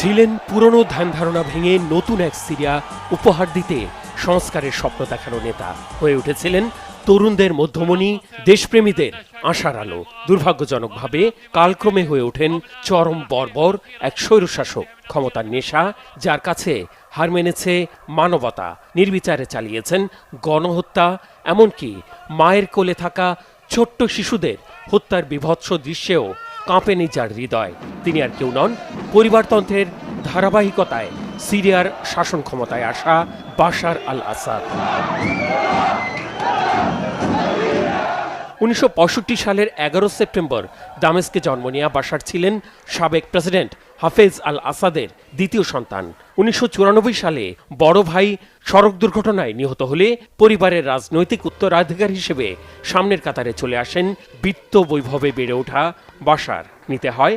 ছিলেন পুরনো ধ্যান ধারণা ভেঙে নতুন এক সিরিয়া উপহার দিতে সংস্কারের স্বপ্ন দেখানো নেতা। হয়ে উঠেছিলেন তরুণদের মধ্যমণি, দেশপ্রেমীদের আশার আলো। দুর্ভাগ্যজনকভাবে কালক্রমে হয়ে ওঠেন চরম বর্বর এক স্বৈরশাসক। ক্ষমতার নেশা, যার কাছে হার মেনেছে মানবতা। নির্বিচারে চালিয়েছেন গণহত্যা, এমনকি মায়ের কোলে থাকা ছোট্ট শিশুদের হত্যার বিভৎস দৃশ্যেও কাঁপেনি যার হৃদয়। তিনি আর কেউ নন পরিবারতন্ত্রের ধারাবাহিকতায় সিরিয়ার শাসন ক্ষমতায় আসা বাশার আল আসাদ উনিশশো পঁয়ষট্টি সালের এগারো সেপ্টেম্বর দামেস্কে জন্ম নেওয়া বাশার ছিলেন সাবেক প্রেসিডেন্ট হাফেজ আল আসাদের দ্বিতীয় সন্তান। উনিশশো চুরানব্বই সালে বড় ভাই সড়ক দুর্ঘটনায় নিহত হলে পরিবারের রাজনৈতিক উত্তরাধিকার হিসেবে সামনের কাতারে চলে আসেন বিত্ত বৈভবে বেড়ে ওঠা বাশার। নিতে হয়